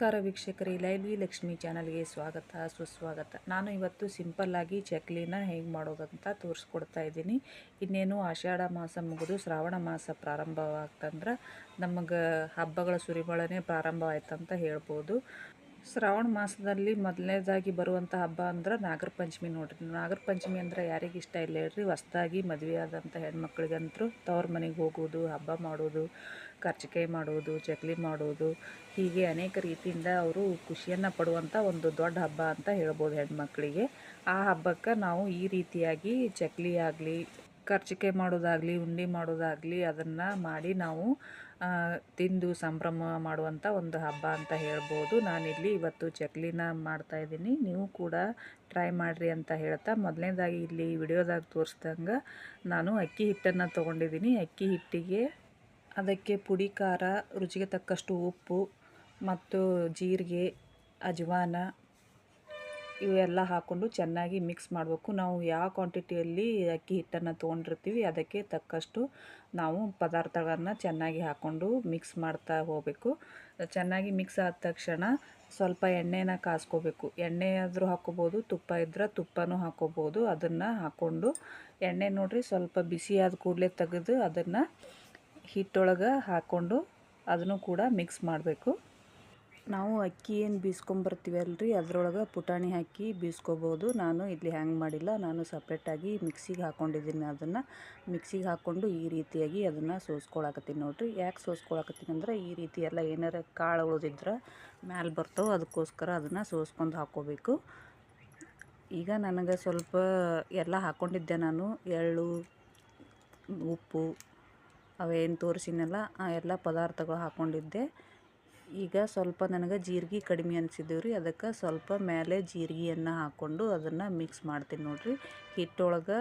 ನಮಸ್ಕಾರ ವೀಕ್ಷಕರಿ ಲೈಲ್ವಿ ಲಕ್ಷ್ಮಿ ಚಾನಲ್ಗೆ ಸ್ವಾಗತ, ಸುಸ್ವಾಗತ. ನಾನು ಇವತ್ತು ಸಿಂಪಲ್ಲಾಗಿ ಚಕ್ಲಿನ ಹೇಗೆ ಮಾಡೋದಂತ ತೋರಿಸ್ಕೊಡ್ತಾ ಇದ್ದೀನಿ. ಇನ್ನೇನು ಆಷಾಢ ಮಾಸ ಮುಗಿದು, ಶ್ರಾವಣ ಮಾಸ ಪ್ರಾರಂಭವಾಗ್ತಂದ್ರೆ ನಮಗೆ ಹಬ್ಬಗಳ ಸುರಿಮಳನೇ ಪ್ರಾರಂಭ ಆಯ್ತಂತ ಹೇಳ್ಬೋದು. ಶ್ರಾವಣ ಮಾಸದಲ್ಲಿ ಮೊದಲನೇದಾಗಿ ಬರುವಂಥ ಹಬ್ಬ ಅಂದ್ರೆ ನಾಗರ ಪಂಚಮಿ ನೋಡ್ರಿ. ನಾಗರ ಪಂಚಮಿ ಅಂದ್ರೆ ಯಾರಿಗೆ ಇಷ್ಟ ಇಲ್ಲ ಹೇಳ್ರಿ, ಹೊಸ್ದಾಗಿ ಮದುವೆ ಆದಂಥ ಹೆಣ್ಮಕ್ಳಿಗಂತೂ ತವ್ರ ಮನೆಗೆ ಹೋಗೋದು, ಹಬ್ಬ ಮಾಡೋದು. ಕರ್ಚಿಕಾಯಿ ಮಾಡೋದು ಚಕ್ಲಿ ಮಾಡೋದು, ಹೀಗೆ ಅನೇಕ ರೀತಿಯಿಂದ ಅವರು ಖುಷಿಯನ್ನು ಪಡುವಂಥ ಒಂದು ದೊಡ್ಡ ಹಬ್ಬ ಅಂತ ಹೇಳ್ಬೋದು ಹೆಣ್ಮಕ್ಳಿಗೆ. ಆ ಹಬ್ಬಕ್ಕೆ ನಾವು ಈ ರೀತಿಯಾಗಿ ಚಕ್ಲಿ ಆಗಲಿ, ಕರ್ಜಿಕಾಯಿ ಮಾಡೋದಾಗಲಿ, ಉಂಡಿ ಮಾಡೋದಾಗಲಿ ಅದನ್ನು ಮಾಡಿ ನಾವು ತಿಂದು ಸಂಭ್ರಮ ಮಾಡುವಂಥ ಒಂದು ಹಬ್ಬ ಅಂತ ಹೇಳ್ಬೋದು. ನಾನಿಲ್ಲಿ ಇವತ್ತು ಚಕ್ಲಿನ ಮಾಡ್ತಾಯಿದ್ದೀನಿ ನೀವು ಕೂಡ ಟ್ರೈ ಮಾಡಿರಿ ಅಂತ ಹೇಳ್ತಾ ಮೊದಲನೇದಾಗಿ ಇಲ್ಲಿ ವಿಡಿಯೋದಾಗ ತೋರಿಸ್ದಂಗೆ ನಾನು ಅಕ್ಕಿ ಹಿಟ್ಟನ್ನು ತೊಗೊಂಡಿದ್ದೀನಿ. ಅಕ್ಕಿ ಹಿಟ್ಟಿಗೆ ಅದಕ್ಕೆ ಪುಡಿ, ಖಾರ, ರುಚಿಗೆ ತಕ್ಕಷ್ಟು ಉಪ್ಪು ಮತ್ತು ಜೀರಿಗೆ, ಅಜವಾನ ಇವೆಲ್ಲ ಹಾಕ್ಕೊಂಡು ಚೆನ್ನಾಗಿ ಮಿಕ್ಸ್ ಮಾಡಬೇಕು. ನಾವು ಯಾವ ಕ್ವಾಂಟಿಟಿಯಲ್ಲಿ ಅಕ್ಕಿ ಹಿಟ್ಟನ್ನು ತೊಗೊಂಡಿರ್ತೀವಿ ಅದಕ್ಕೆ ತಕ್ಕಷ್ಟು ನಾವು ಪದಾರ್ಥಗಳನ್ನು ಚೆನ್ನಾಗಿ ಹಾಕ್ಕೊಂಡು ಮಿಕ್ಸ್ ಮಾಡ್ತಾ ಹೋಗಬೇಕು. ಚೆನ್ನಾಗಿ ಮಿಕ್ಸ್ ಆದ ತಕ್ಷಣ ಸ್ವಲ್ಪ ಎಣ್ಣೆನ ಕಾಸ್ಕೋಬೇಕು. ಎಣ್ಣೆ ಆದರೂ ಹಾಕ್ಕೋಬೋದು, ತುಪ್ಪ ಇದ್ದರೆ ತುಪ್ಪನೂ ಹಾಕ್ಕೋಬೋದು. ಅದನ್ನು ಹಾಕ್ಕೊಂಡು ಎಣ್ಣೆ ನೋಡಿರಿ ಸ್ವಲ್ಪ ಬಿಸಿ ಆದ ಕೂಡಲೇ ತೆಗೆದು ಅದನ್ನು ಹಿಟ್ಟೊಳಗೆ ಹಾಕ್ಕೊಂಡು ಅದನ್ನು ಕೂಡ ಮಿಕ್ಸ್ ಮಾಡಬೇಕು. ನಾವು ಅಕ್ಕಿ ಏನು ಬೀಸ್ಕೊಂಬರ್ತೀವಲ್ರಿ ಅದರೊಳಗೆ ಪುಟಾಣಿ ಹಾಕಿ ಬೀಸ್ಕೋಬೋದು. ನಾನು ಇಲ್ಲಿ ಹ್ಯಾಂಗ್ ಮಾಡಿಲ್ಲ. ನಾನು ಸಪ್ರೇಟಾಗಿ ಮಿಕ್ಸಿಗೆ ಹಾಕ್ಕೊಂಡಿದ್ದೀನಿ ಅದನ್ನು. ಮಿಕ್ಸಿಗೆ ಹಾಕ್ಕೊಂಡು ಈ ರೀತಿಯಾಗಿ ಅದನ್ನು ಸೋಸ್ಕೊಳಕತ್ತೀನಿ ನೋಡ್ರಿ. ಯಾಕೆ ಸೋಸ್ಕೊಳಕತ್ತೀನಿ ಅಂದ್ರೆ ಈ ರೀತಿ ಎಲ್ಲ ಏನಾರ ಕಾಳು ಉಳಿದಿದ್ರೆ ಮ್ಯಾಲೆ ಬರ್ತಾವೆ ಅದಕ್ಕೋಸ್ಕರ ಅದನ್ನು ಸೋಸ್ಕೊಂಡು ಹಾಕ್ಕೋಬೇಕು. ಈಗ ನನಗೆ ಸ್ವಲ್ಪ ಎಲ್ಲ ಹಾಕ್ಕೊಂಡಿದ್ದೆ ನಾನು. ಎಳ್ಳು, ಉಪ್ಪು ಅವೇನು ತೋರಿಸಿನಲ್ಲ, ಆ ಎಲ್ಲ ಪದಾರ್ಥಗಳು ಹಾಕ್ಕೊಂಡಿದ್ದೆ ಈಗ ಸ್ವಲ್ಪ ನನಗೆ ಜೀರಿಗೆ ಕಡಿಮೆ ಅನಿಸಿದ್ದೀವಿ ರೀ ಅದಕ್ಕೆ ಸ್ವಲ್ಪ ಮೇಲೆ ಜೀರಿಗೆಯನ್ನು ಹಾಕ್ಕೊಂಡು ಅದನ್ನು ಮಿಕ್ಸ್ ಮಾಡ್ತೀನಿ ನೋಡಿರಿ. ಹಿಟ್ಟೊಳಗೆ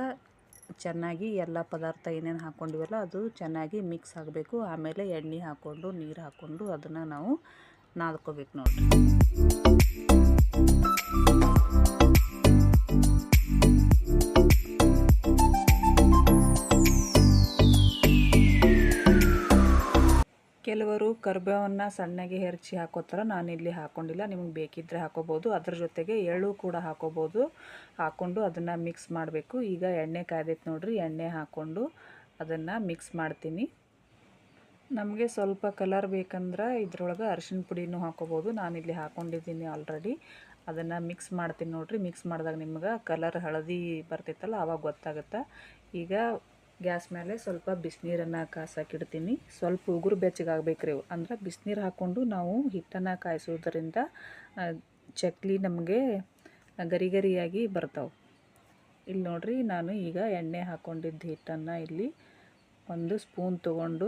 ಚೆನ್ನಾಗಿ ಎಲ್ಲ ಪದಾರ್ಥ ಏನೇನು ಹಾಕ್ಕೊಂಡಿವಲ್ಲ ಅದು ಚೆನ್ನಾಗಿ ಮಿಕ್ಸ್ ಆಗಬೇಕು. ಆಮೇಲೆ ಎಣ್ಣೆ ಹಾಕ್ಕೊಂಡು, ನೀರು ಹಾಕ್ಕೊಂಡು ಅದನ್ನು ನಾವು ನಾದ್ಕೋಬೇಕು ನೋಡಿರಿ. ಕೆಲವರು ಕರ್ಬೇವನ್ನು ಸಣ್ಣಗೆ ಹೆರ್ಚಿ ಹಾಕೋತಾರೆ ನಾನು ಇಲ್ಲಿ ಹಾಕ್ಕೊಂಡಿಲ್ಲ ನಿಮಗೆ ಬೇಕಿದ್ದರೆ ಹಾಕೋಬೋದು. ಅದ್ರ ಜೊತೆಗೆ ಎಳ್ಳು ಕೂಡ ಹಾಕೋಬೋದು. ಹಾಕ್ಕೊಂಡು ಅದನ್ನು ಮಿಕ್ಸ್ ಮಾಡಬೇಕು. ಈಗ ಎಣ್ಣೆ ಕಾಯ್ದೈತೆ ನೋಡಿರಿ, ಎಣ್ಣೆ ಹಾಕ್ಕೊಂಡು ಅದನ್ನು ಮಿಕ್ಸ್ ಮಾಡ್ತೀನಿ. ನಮಗೆ ಸ್ವಲ್ಪ ಕಲರ್ ಬೇಕಂದ್ರೆ ಇದ್ರೊಳಗೆ ಅರಿಶಿನ ಪುಡಿನೂ ಹಾಕೋಬೋದು. ನಾನಿಲ್ಲಿ ಹಾಕ್ಕೊಂಡಿದ್ದೀನಿ ಆಲ್ರೆಡಿ ಅದನ್ನು ಮಿಕ್ಸ್ ಮಾಡ್ತೀನಿ ನೋಡಿರಿ. ಮಿಕ್ಸ್ ಮಾಡಿದಾಗ ನಿಮ್ಗೆ ಕಲರ್ ಹಳದಿ ಬರ್ತೈತಲ್ಲ ಆವಾಗ ಗೊತ್ತಾಗುತ್ತೆ. ಈಗ ಗ್ಯಾಸ್ ಮೇಲೆ ಸ್ವಲ್ಪ ಬಿಸಿನೀರನ್ನು ಕಾಸಾಕಿಡ್ತೀನಿ. ಸ್ವಲ್ಪ ಉಗುರು ಬೆಚ್ಚಗಾಗಬೇಕು ರೀ ಅಂದ್ರೆ ಬಿಸಿನೀರು ಹಾಕ್ಕೊಂಡು ನಾವು ಹಿಟ್ಟನ್ನು ಕಾಯಿಸೋದ್ರಿಂದ ಚಕ್ಲಿ ನಮಗೆ ಗರಿ ಗರಿಯಾಗಿ ಬರ್ತಾವೆ. ಇಲ್ಲಿ ನೋಡಿರಿ, ನಾನು ಈಗ ಎಣ್ಣೆ ಹಾಕ್ಕೊಂಡಿದ್ದ ಹಿಟ್ಟನ್ನು ಇಲ್ಲಿ ಒಂದು ಸ್ಪೂನ್ ತೊಗೊಂಡು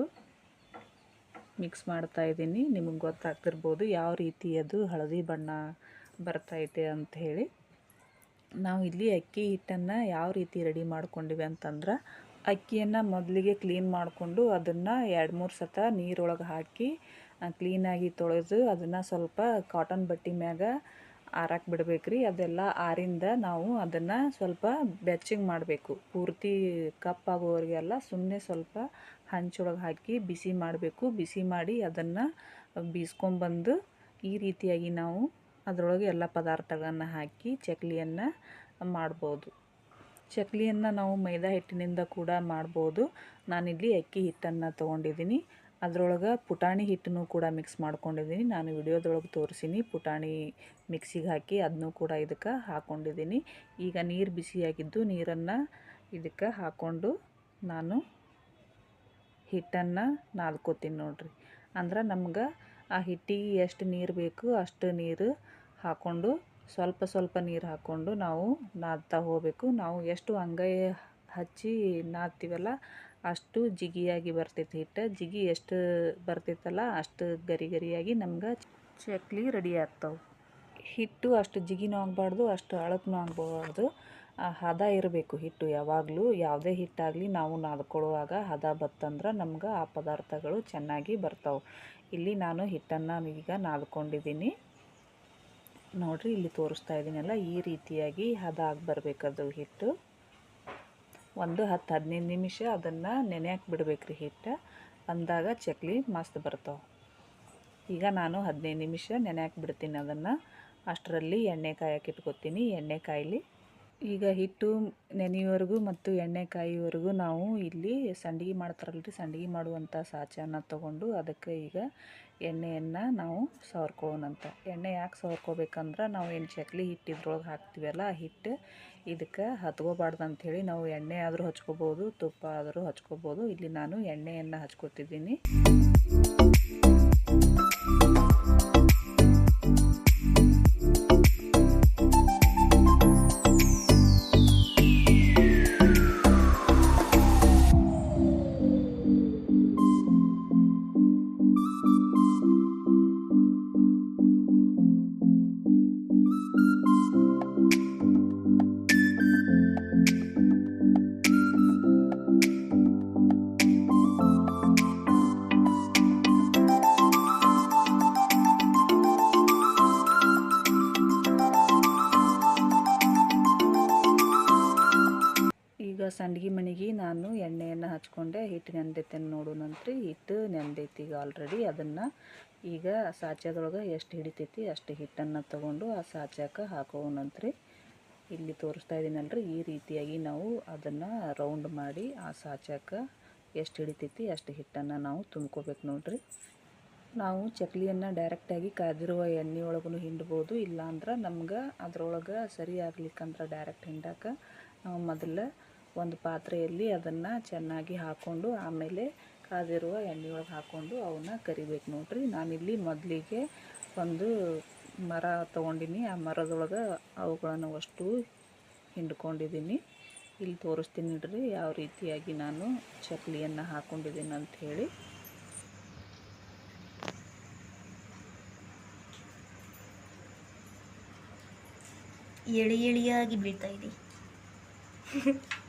ಮಿಕ್ಸ್ ಮಾಡ್ತಾ ಇದ್ದೀನಿ. ನಿಮಗೆ ಗೊತ್ತಾಗ್ತಿರ್ಬೋದು ಯಾವ ರೀತಿ ಅದು ಹಳದಿ ಬಣ್ಣ ಬರ್ತೈತೆ ಅಂತ ಹೇಳಿ. ನಾವು ಇಲ್ಲಿ ಅಕ್ಕಿ ಹಿಟ್ಟನ್ನು ಯಾವ ರೀತಿ ರೆಡಿ ಮಾಡ್ಕೊಂಡಿವಿ ಅಂತಂದ್ರೆ ಅಕ್ಕಿಯನ್ನು ಮೊದಲಿಗೆ ಕ್ಲೀನ್ ಮಾಡಿಕೊಂಡು ಅದನ್ನು ಎರಡು ಮೂರು ಸತ ನೀರೊಳಗೆ ಹಾಕಿ ಕ್ಲೀನಾಗಿ ತೊಳೆದು ಅದನ್ನು ಸ್ವಲ್ಪ ಕಾಟನ್ ಬಟ್ಟೆ ಮ್ಯಾಗ ಆರಕ್ಕೆ ಬಿಡ್ಬೇಕ್ರಿ. ಅದೆಲ್ಲ ಆರಿಂದ ನಾವು ಅದನ್ನು ಸ್ವಲ್ಪ ಬೆಚ್ಚಗೆ ಮಾಡಬೇಕು. ಪೂರ್ತಿ ಕಪ್ಪಾಗೋವರೆಗೆಲ್ಲ ಸುಮ್ಮನೆ ಸ್ವಲ್ಪ ಹಂಚೊಳಗೆ ಹಾಕಿ ಬಿಸಿ ಮಾಡಬೇಕು. ಬಿಸಿ ಮಾಡಿ ಅದನ್ನು ಬೀಸ್ಕೊಂಬಂದು ಈ ರೀತಿಯಾಗಿ ನಾವು ಅದರೊಳಗೆ ಎಲ್ಲ ಪದಾರ್ಥಗಳನ್ನು ಹಾಕಿ, ಚಕ್ಲಿಯನ್ನು ಮಾಡ್ಬೋದು. ಚಕ್ಲಿಯನ್ನು ನಾವು ಮೈದಾ ಹಿಟ್ಟಿನಿಂದ ಕೂಡ ಮಾಡ್ಬೋದು. ನಾನಿಲ್ಲಿ ಅಕ್ಕಿ ಹಿಟ್ಟನ್ನು ತೊಗೊಂಡಿದ್ದೀನಿ. ಅದರೊಳಗೆ ಪುಟಾಣಿ ಹಿಟ್ಟನ್ನು ಕೂಡ ಮಿಕ್ಸ್ ಮಾಡ್ಕೊಂಡಿದ್ದೀನಿ. ನಾನು ವಿಡಿಯೋದೊಳಗೆ ತೋರಿಸೀನಿ. ಪುಟಾಣಿ ಮಿಕ್ಸಿಗೆ ಹಾಕಿ ಅದನ್ನು ಕೂಡ ಇದಕ್ಕೆ ಹಾಕ್ಕೊಂಡಿದ್ದೀನಿ ಈಗ ನೀರು ಬಿಸಿಯಾಗಿದ್ದು ನೀರನ್ನು ಇದಕ್ಕೆ ಹಾಕ್ಕೊಂಡು ನಾನು ಹಿಟ್ಟನ್ನು ನಾದ್ಕೋತೀನಿ ನೋಡಿರಿ. ಅಂದ್ರೆ ನಮ್ಗೆ ಆ ಹಿಟ್ಟಿಗೆ ಎಷ್ಟು ನೀರು ಬೇಕು ಅಷ್ಟು ನೀರು ಹಾಕ್ಕೊಂಡು ಸ್ವಲ್ಪ ಸ್ವಲ್ಪ ನೀರು ಹಾಕ್ಕೊಂಡು ನಾವು ನಾದ್ತಾ ಹೋಗಬೇಕು. ನಾವು ಎಷ್ಟು ಅಂಗೈ ಹಚ್ಚಿ ನಾದ್ತೀವಲ್ಲ ಅಷ್ಟು ಜಿಗಿಯಾಗಿ ಬರ್ತೈತಿ ಹಿಟ್ಟು. ಜಿಗಿ ಎಷ್ಟು ಬರ್ತೈತಲ್ಲ ಅಷ್ಟು ಗರಿ ಗರಿಯಾಗಿ ನಮ್ಗೆ ಚಕ್ಲಿ ರೆಡಿ ಆಗ್ತಾವೆ. ಹಿಟ್ಟು ಅಷ್ಟು ಜಿಗಿನೂ ಆಗಬಾರ್ದು, ಅಷ್ಟು ಅಳಕ್ನೂ ಆಗಬಾರ್ದು. ಹದ ಇರಬೇಕು ಹಿಟ್ಟು ಯಾವಾಗಲೂ. ಯಾವುದೇ ಹಿಟ್ಟಾಗಲಿ ನಾವು ನಾದ್ಕೊಳ್ಳುವಾಗ ಹದ ಬತ್ತಂದ್ರೆ ನಮ್ಗೆ ಆ ಪದಾರ್ಥಗಳು ಚೆನ್ನಾಗಿ ಬರ್ತಾವೆ. ಇಲ್ಲಿ ನಾನು ಹಿಟ್ಟನ್ನು ಈಗ ನಾದ್ಕೊಂಡಿದ್ದೀನಿ. ನೋಡ್ರಿ, ಇಲ್ಲಿ ತೋರಿಸ್ತಾ ಇದ್ದೀನಲ್ಲ ಈ ರೀತಿಯಾಗಿ ಹದ ಆಗಿ ಬರಬೇಕದು ಹಿಟ್ಟು. ಒಂದು ಹತ್ತು ಹದಿನೈದು ನಿಮಿಷ ಅದನ್ನು ನೆನೆಯಕ್ಕೆ ಬಿಡಬೇಕ್ರಿ ಹಿಟ್ಟು. ಅಂದಾಗ ಚಕ್ಲಿ ಮಸ್ತ್ ಬರ್ತಾವೆ. ಈಗ ನಾನು ಹದಿನೈದು ನಿಮಿಷ ನೆನೆ ಬಿಡ್ತೀನಿ ಅದನ್ನು. ಅಷ್ಟರಲ್ಲಿ ಎಣ್ಣೆ ಕಾಯಕ್ಕೆ ಇಟ್ಕೊತೀನಿ ಎಣ್ಣೆ ಕಾಯಲಿ ಈಗ ಹಿಟ್ಟು ನೆನೆಯುವರೆಗೂ ಮತ್ತು ಎಣ್ಣೆ ಕಾಯುವರೆಗೂ ನಾವು ಇಲ್ಲಿ ಸಂಡಿಗೆ ಮಾಡ್ತಾರಲ್ರಿ, ಸಂಡಿಗೆ ಮಾಡುವಂಥ ಸಾಚನ ತೊಗೊಂಡು ಅದಕ್ಕೆ ಈಗ ಎಣ್ಣೆಯನ್ನು ನಾವು ಸವರ್ಕೊಳ್ಳೋಣಂತ ಎಣ್ಣೆ ಯಾಕೆ ಸವರ್ಕೋಬೇಕಂದ್ರೆ ನಾವು ಏನು ಚಕ್ಲಿ ಹಿಟ್ಟು ಇದ್ರೊಳಗೆ ಹಾಕ್ತೀವಲ್ಲ ಆ ಹಿಟ್ಟು ಇದಕ್ಕೆ ಹತ್ಕೋಬಾರ್ದು ಅಂಥೇಳಿ ನಾವು ಎಣ್ಣೆ ಆದರೂ ಹಚ್ಕೋಬೋದು, ತುಪ್ಪ ಆದರೂ ಹಚ್ಕೋಬೋದು. ಇಲ್ಲಿ ನಾನು ಎಣ್ಣೆಯನ್ನು ಹಚ್ಕೋತಿದ್ದೀನಿ. ಸಂಡ್ಗಿ ಮಣಿಗೆ ನಾನು ಎಣ್ಣೆಯನ್ನು ಹಚ್ಕೊಂಡೆ. ಹಿಟ್ಟು ನೆಂದೈತೆ ನೋಡೋಣಂತ್ರಿ ಹಿಟ್ಟು ನೆಂದೈತಿ ಈಗ ಆಲ್ರೆಡಿ ಅದನ್ನು ಈಗ ಸಾಚದೊಳಗೆ ಎಷ್ಟು ಹಿಡಿತೈತಿ ಅಷ್ಟು ಹಿಟ್ಟನ್ನು ತಗೊಂಡು ಆ ಸಾಚಕ್ಕೆ ಹಾಕೋಣಂತ್ರಿ ಇಲ್ಲಿ ತೋರಿಸ್ತಾ ಇದ್ದೀನಲ್ರಿ ಈ ರೀತಿಯಾಗಿ ನಾವು ಅದನ್ನು ರೌಂಡ್ ಮಾಡಿ ಆ ಸಾಚಾಕೆ ಎಷ್ಟು ಹಿಡಿತೈತಿ ಅಷ್ಟು ಹಿಟ್ಟನ್ನು ನಾವು ತುಂಬ್ಕೋಬೇಕು ನೋಡ್ರಿ. ನಾವು ಚಕ್ಲಿಯನ್ನು ಡೈರೆಕ್ಟಾಗಿ ಕಾದಿರುವ ಎಣ್ಣೆ ಒಳಗೂ ಹಿಂಡ್ಬೋದು. ಇಲ್ಲಾಂದ್ರೆ ನಮ್ಗೆ ಅದರೊಳಗೆ ಸರಿ ಆಗ್ಲಿಕ್ಕಂದ್ರೆ ಡೈರೆಕ್ಟ್ ಹಿಂಡಕ್ಕೆ ನಾವು ಮೊದಲು ಒಂದು ಪಾತ್ರೆಯಲ್ಲಿ ಅದನ್ನು ಚೆನ್ನಾಗಿ ಹಾಕ್ಕೊಂಡು ಆಮೇಲೆ ಕಾದಿರುವ ಎಣ್ಣೆ ಒಳಗೆ ಹಾಕ್ಕೊಂಡು ಅವನ್ನ ಕರಿಬೇಕು ನೋಡ್ರಿ. ನಾನಿಲ್ಲಿ ಮೊದಲಿಗೆ ಒಂದು ಮರ ತೊಗೊಂಡಿನಿ. ಆ ಮರದೊಳಗೆ ಅವುಗಳನ್ನು ಅಷ್ಟು ಹಿಂಡ್ಕೊಂಡಿದ್ದೀನಿ ಇಲ್ಲಿ ತೋರಿಸ್ತೀನಿ ನೋಡ್ರಿ ಯಾವ ರೀತಿಯಾಗಿ ನಾನು ಚಕ್ಲಿಯನ್ನು ಹಾಕ್ಕೊಂಡಿದ್ದೀನಿ ಅಂಥೇಳಿ ಎಳಿ ಎಳಿಯಾಗಿ ಬೀಳ್ತಾ ಇದೆ.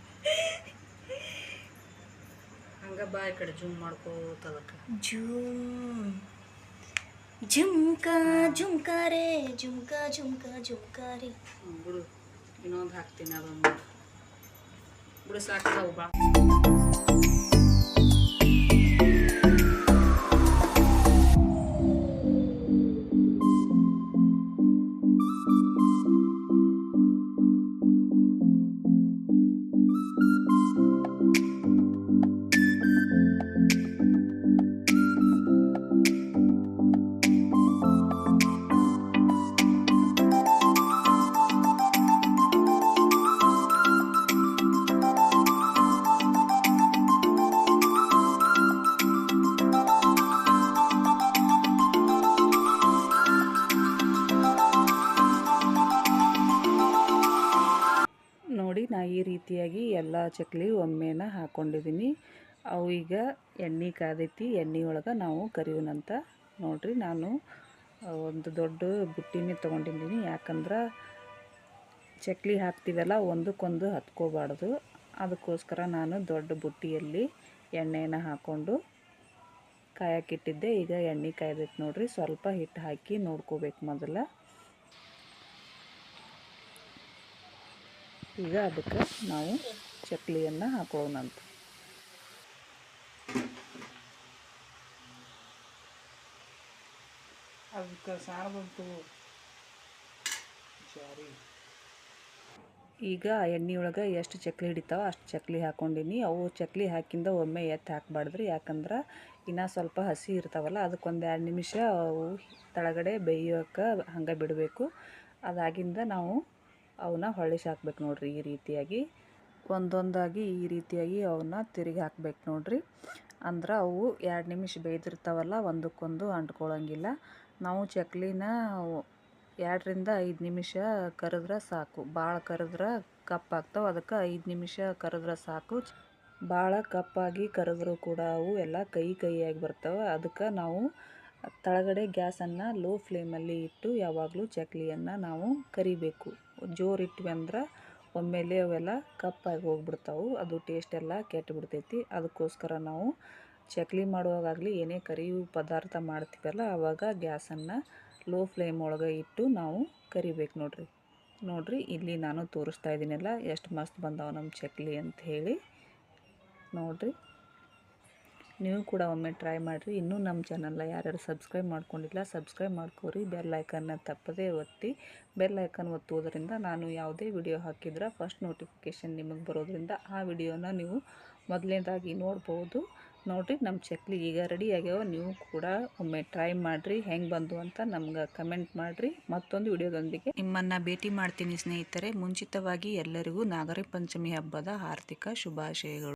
ಹಂಗೆ ಬಾ ಈ ಕಡೆ ಜೂಮ್ ಮಾಡ್ಕೋತದಕ್ಕೆ ಜುಮ್. ಜುಮ್ಕಾ ಜುಮ್ಕಾ ರೇ ಜುಮ್ಕಾ ಜುಮ್ಕಾ ಜುಮ್ಕಾ ರೇ. ಬಿಡು. ಇನ್ನೊಂದು ಹಾಕ್ತೀನಿ ಅದೊಂದು. ಬಿಡು ಸಾಕು ಬಾ. ನೋಡಿ ನಾ ಈ ರೀತಿಯಾಗಿ ಎಲ್ಲ ಚಕ್ಲಿ ಒಮ್ಮೆನ ಹಾಕ್ಕೊಂಡಿದ್ದೀನಿ ಅವು ಈಗ ಎಣ್ಣೆ ಕಾದೈತಿ, ಎಣ್ಣೆ ಒಳಗೆ ನಾವು ಕರಿಯೋಣಂತ ನೋಡಿರಿ ನಾನು ಒಂದು ದೊಡ್ಡ ಬುಟ್ಟಿನೇ ತೊಗೊಂಡಿದ್ದೀನಿ. ಯಾಕಂದ್ರೆ ಚಕ್ಲಿ ಹಾಕ್ತೀವಲ್ಲ, ಒಂದಕ್ಕೊಂದು ಹತ್ಕೋಬಾರ್ದು. ಅದಕ್ಕೋಸ್ಕರ ನಾನು ದೊಡ್ಡ ಬುಟ್ಟಿಯಲ್ಲಿ ಎಣ್ಣೆನ ಹಾಕ್ಕೊಂಡು ಕಾಯಕ್ಕಿಟ್ಟಿದ್ದೆ ಈಗ ಎಣ್ಣೆ ಕಾಯ್ದೈತೆ ನೋಡಿರಿ. ಸ್ವಲ್ಪ ಹಿಟ್ಟು ಹಾಕಿ ನೋಡ್ಕೋಬೇಕು ಮೊದಲ. ಈಗ ಅದಕ್ಕೆ ನಾವು ಚಕ್ಲಿಯನ್ನು ಹಾಕೋಣಂತ ಅದಕ್ಕೆ ಸಾರು ಬಂತು. ಈಗ ಎಣ್ಣೆ ಒಳಗೆ ಎಷ್ಟು ಚಕ್ಲಿ ಹಿಡಿತಾವ ಅಷ್ಟು ಚಕ್ಲಿ ಹಾಕ್ಕೊಂಡಿನಿ ಅವು ಚಕ್ಲಿ ಹಾಕಿಂದ ಒಮ್ಮೆ ಎತ್ತಿ ಹಾಕ್ಬಾರ್ದ್ರಿ. ಯಾಕಂದ್ರೆ ಇನ್ನೂ ಸ್ವಲ್ಪ ಹಸಿ ಇರ್ತಾವಲ್ಲ ಅದಕ್ಕೊಂದು ಎರಡು ನಿಮಿಷ ಅವು ತಳಗಡೆ ಬೇಯೋಕೆ ಹಂಗೆ ಬಿಡಬೇಕು. ಅದಾಗಿಂದ ನಾವು ಅವನ್ನ ಹೊಳ್ಳಿಸಿ ಹಾಕ್ಬೇಕು ನೋಡ್ರಿ ಈ ರೀತಿಯಾಗಿ. ಒಂದೊಂದಾಗಿ ಈ ರೀತಿಯಾಗಿ ಅವನ್ನ ತಿರುಗಿ ಹಾಕ್ಬೇಕು ನೋಡ್ರಿ. ಅಂದ್ರೆ ಅವು ಎರಡು ನಿಮಿಷ ಬೇಯ್ದಿರ್ತಾವಲ್ಲ, ಒಂದಕ್ಕೊಂದು ಅಂಟ್ಕೊಳ್ಳೋಂಗಿಲ್ಲ ನಾವು ಚಕ್ಲಿನ ಎರಡರಿಂದ ಐದು ನಿಮಿಷ ಕರೆದ್ರೆ ಸಾಕು. ಭಾಳ ಕರೆದ್ರೆ ಕಪ್ಪಾಗ್ತಾವೆ ಅದಕ್ಕೆ ಐದು ನಿಮಿಷ ಕರೆದ್ರೆ ಸಾಕು. ಭಾಳ ಕಪ್ಪಾಗಿ ಕರೆದ್ರೂ ಕೂಡ ಅವು ಎಲ್ಲ ಕೈ ಕೈಯಾಗಿ ಬರ್ತವೆ. ಅದಕ್ಕೆ ನಾವು ತಳಗಡೆ ಗ್ಯಾಸನ್ನು ಲೋ ಫ್ಲೇಮಲ್ಲಿ ಇಟ್ಟು ಯಾವಾಗಲೂ ಚಕ್ಲಿಯನ್ನು ನಾವು ಕರಿಬೇಕು. ಜೋರು ಇಟ್ವಿ ಅಂದ್ರೆ ಒಮ್ಮೆಲೆ ಅವೆಲ್ಲ ಕಪ್ಪಾಗಿ ಹೋಗ್ಬಿಡ್ತಾವೆ. ಅದು ಟೇಸ್ಟ್ ಎಲ್ಲ ಕೆಟ್ಟು ಬಿಡ್ತೈತಿ ಅದಕ್ಕೋಸ್ಕರ ನಾವು ಚಕ್ಲಿ ಮಾಡುವಾಗಲಿ ಏನೇ ಕರಿಯು ಪದಾರ್ಥ ಮಾಡ್ತೀವಲ್ಲ ಆವಾಗ ಗ್ಯಾಸನ್ನು ಲೋ ಫ್ಲೇಮ್ ಒಳಗೆ ಇಟ್ಟು ನಾವು ಕರಿಬೇಕು ನೋಡಿರಿ. ನೋಡಿರಿ, ಇಲ್ಲಿ ನಾನು ತೋರಿಸ್ತಾ ಇದ್ದೀನಲ್ಲ, ಎಷ್ಟು ಮಸ್ತ್ ಬಂದಾವೆ ನಮ್ಮ ಚಕ್ಲಿ ಅಂತ ಹೇಳಿ. ನೋಡ್ರಿ. ನೀವು ಕೂಡ ಒಮ್ಮೆ ಟ್ರೈ ಮಾಡಿರಿ. ಇನ್ನೂ ನಮ್ಮ ಚಾನಲ್ನ ಯಾರ್ಯಾರು ಸಬ್ಸ್ಕ್ರೈಬ್ ಮಾಡ್ಕೊಂಡಿಲ್ಲ ಸಬ್ಸ್ಕ್ರೈಬ್ ಮಾಡ್ಕೋರಿ. ಬೆಲ್ ಐಕನ್ನ ತಪ್ಪದೇ ಒತ್ತಿ. ಬೆಲ್ ಐಕನ್ ಒತ್ತುವುದರಿಂದ ನಾನು ಯಾವುದೇ ವಿಡಿಯೋ ಹಾಕಿದ್ರೆ ಫಸ್ಟ್ ನೋಟಿಫಿಕೇಷನ್ ನಿಮಗೆ ಬರೋದ್ರಿಂದ ಆ ವಿಡಿಯೋನ ನೀವು ಮೊದಲನೇದಾಗಿ ನೋಡ್ಬೋದು. ನೋಡಿರಿ, ನಮ್ಮ ಚಕ್ಲಿ ಈಗ ರೆಡಿ ಆಗ್ಯಾವ. ನೀವು ಕೂಡ ಒಮ್ಮೆ ಟ್ರೈ ಮಾಡಿರಿ. ಹೆಂಗೆ ಬಂದು ಅಂತ ನಮ್ಗೆ ಕಮೆಂಟ್ ಮಾಡಿರಿ. ಮತ್ತೊಂದು ವಿಡಿಯೋದೊಂದಿಗೆ ನಿಮ್ಮನ್ನು ಭೇಟಿ ಮಾಡ್ತೀನಿ ಸ್ನೇಹಿತರೆ. ಮುಂಚಿತವಾಗಿ ಎಲ್ಲರಿಗೂ ನಾಗರ ಪಂಚಮಿ ಹಬ್ಬದ ಆರ್ಥಿಕ ಶುಭಾಶಯಗಳು.